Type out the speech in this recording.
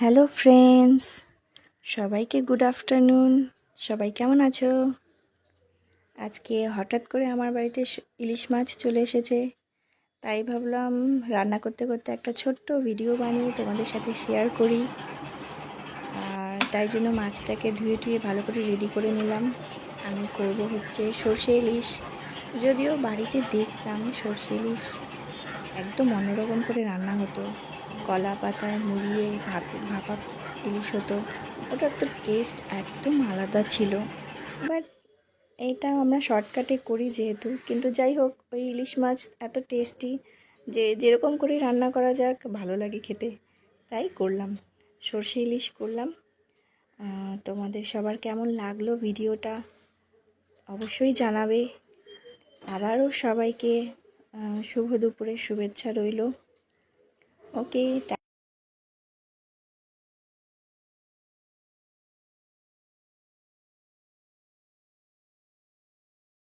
Hello friends সবাইকে good afternoon সবাই কেমন আছো? আজকে হঠাৎ করে আমার বাড়িতে ইলিশ মাছ চলে এসেছে। তাই ভাবলাম রান্না করতে করতে একটা ছোট্ট ভিডিও বানিয়ে তোমাদের সাথে শেয়ার করি। আর তাই জন্য মাছটাকে ধুয়ে টুয়ে ভালো করে রেডি করে নিলাম। আমি করব হচ্ছে সর্ষে ইলিশ। যদিও বাড়িতে দেখতাম সর্ষে ইলিশ একদম অন্যরকম করে রান্না হতো। কলা পাতায় মুড়িয়ে ভাপ ইলিশ হতো। ওটার তো টেস্ট একদম আলাদা ছিল। বাট এটা আমরা শর্টকাটে করি যেহেতু। কিন্তু যাই হোক, ওই ইলিশ মাছ এত টেস্টি যে যেরকম করে রান্না করা যাক, ভালো লাগে খেতে। তাই করলাম। সর্ষে ইলিশ করলাম। তোমাদের সবার কেমন লাগল ভিডিওটা অবশ্যই জানাবে। আবারও সবাইকে শুভ দুপুরের শুভেচ্ছা রইল। ok chào